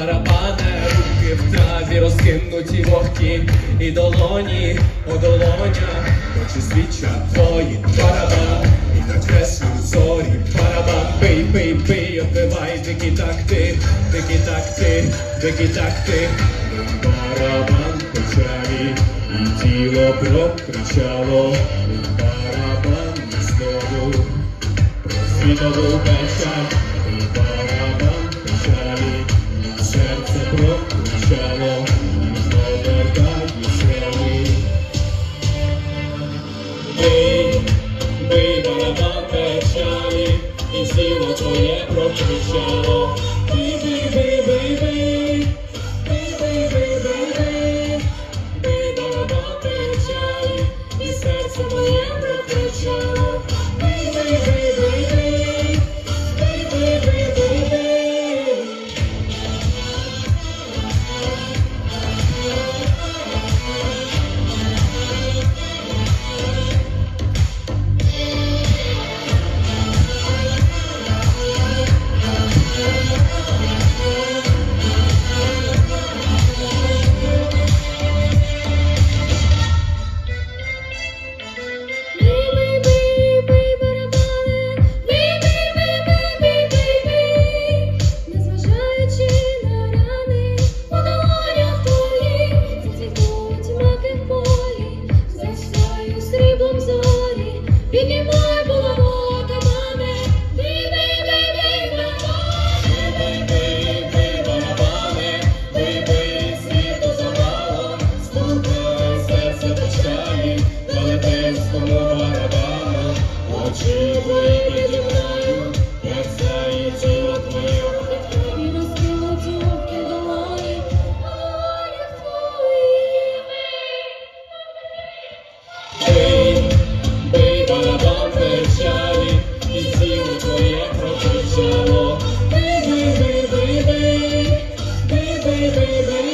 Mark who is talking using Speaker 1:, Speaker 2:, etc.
Speaker 1: барабане, руки в траві розкинуті вогкі, і долоні у долонях, очі свідчать твої барабан, і накреслюють зорі, барабан, бий, бий, бий, отбивай, тики так ти, тики так ти, тики так ти, барабан почалі, і тіло прокричало, барабан знову. Світову печаль, i siło Twoje proczy ciało i wyrwy Vinimos! Baby.